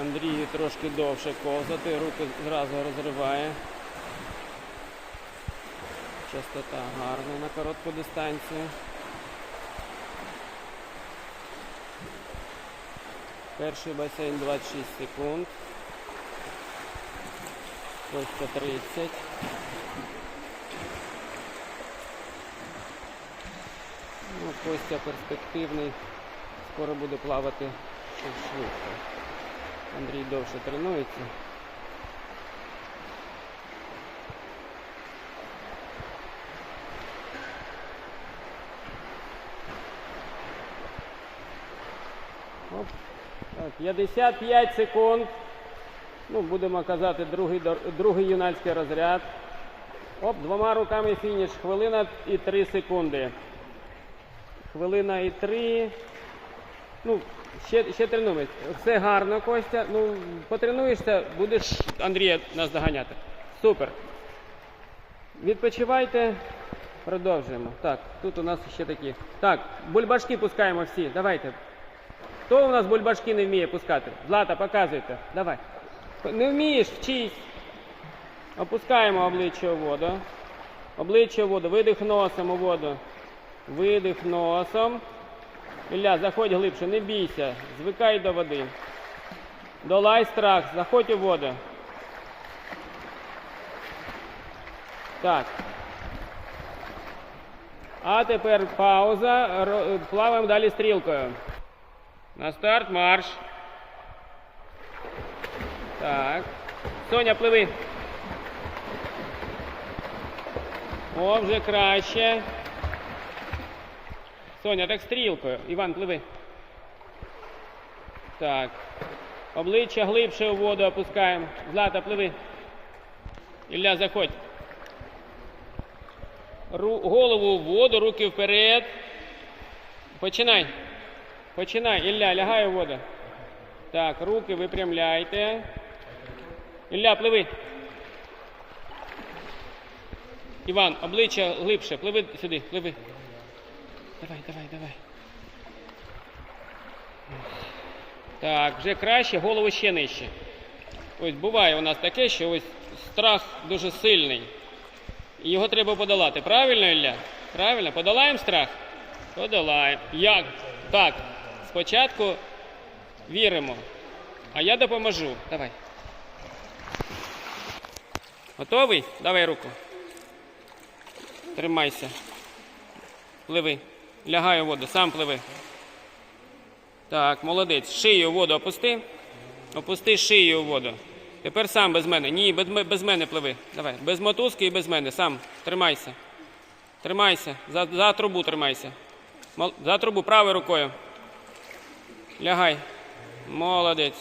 Андрію трошки довше ковзати, руки зразу розриває. Частота гарна на коротку дистанцію. Перший басейн 26 секунд. Костя 30. Ну, Костя перспективний. Скоро буде плавати швидко. Андрій довше тренується. Оп. Так, 55 секунд. Ну, будемо казати, другий, другий юнацький розряд. Оп, двома руками фініш. Хвилина і 3 секунди. Хвилина і 3. Ну, ще, ще тренуємось. Все гарно, Костя. Ну, потренуєшся, будеш Андрія нас доганяти. Супер. Відпочивайте. Продовжуємо. Так, тут у нас ще такі. Так, бульбашки пускаємо всі. Давайте. Хто у нас бульбашки не вміє пускати? Злата, показуйте. Давай. Не вмієш, вчись. Опускаємо обличчя у воду. Обличчя у воду. Видих носом у воду. Видих носом. Ілля, заходь глибше, не бійся. Звикай до води. Долай страх, заходь у воду. Так. А тепер пауза. Плаваємо далі стрілкою. На старт, марш. Так. Соня, пливи. О, вже краще. Соня, так стрілкою. Іван, пливи. Так. Обличчя глибше у воду опускаємо. Злата, пливи. Ілля, заходь. Ру- голову в воду, руки вперед. Починай. Починай. Ілля, лягай у воду. Так, руки випрямляйте. Ілля, пливи. Іван, обличчя глибше. Пливи сюди, пливи. Давай, давай, давай. Так, вже краще, голову ще нижче. Ось буває у нас таке, що ось страх дуже сильний. І його треба подолати. Правильно, Ілля? Правильно? Подолаємо страх? Подолаємо. Як? Так. Спочатку віримо. А я допоможу. Давай. Готовий? Давай руку. Тримайся. Пливи. Лягай у воду, сам пливи. Так, молодець. Шию у воду опусти. Опусти шию у воду. Тепер сам без мене. Ні, без, без мене пливи. Давай. Без мотузки і без мене. Сам. Тримайся. Тримайся. За, за трубу тримайся. Мол- За трубу правою рукою. Лягай. Молодець.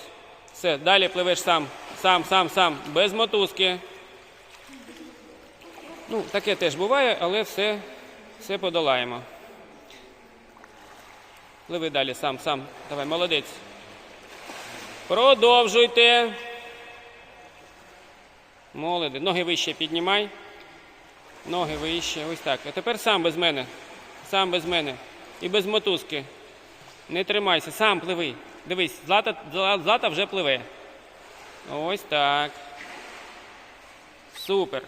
Все, далі пливеш сам. Сам, сам, сам. Без мотузки. Ну, таке теж буває, але все, все подолаємо. Пливи далі сам, сам. Давай, молодець. Продовжуйте. Молодець. Ноги вище піднімай. Ноги вище. Ось так. А тепер сам без мене. Сам без мене. І без мотузки. Не тримайся, сам пливи. Дивись, злата, злата вже пливе. Ось так. Супер.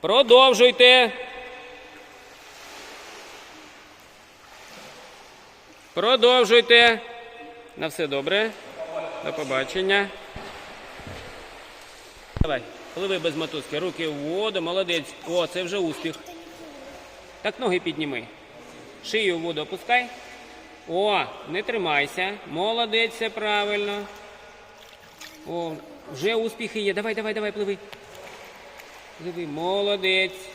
Продовжуйте. Продовжуйте. На все добре. До побачення. Давай, пливи без мотузки. Руки в воду, молодець. О, це вже успіх. Так ноги підніми. Шию в воду опускай. О, не тримайся. Молодець, все правильно. О, вже успіхи є. Давай, давай, давай, пливи. Пливи, молодець.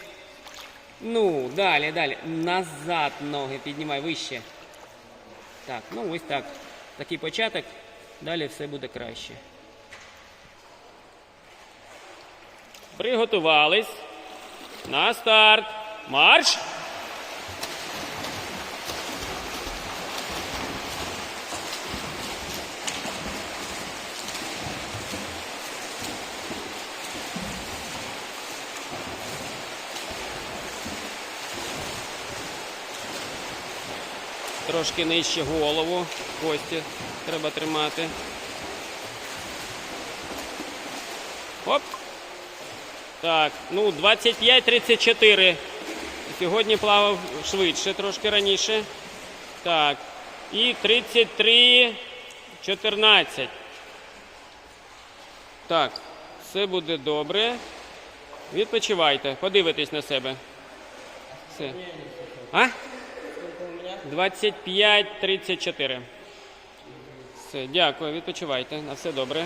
Ну, далі, далі. Назад ноги піднімай вище. Так, ну ось так. Такий початок. Далі все буде краще. Приготувались. На старт. Марш! Трошки нижче голову. Кості треба тримати. Оп. Так, ну 25-34. Сьогодні плавав швидше, трошки раніше. Так. І 33-14. Так, все буде добре. Відпочивайте, подивитесь на себе. Все. А? 25-34. Все, дякую, відпочивайте. На все добре.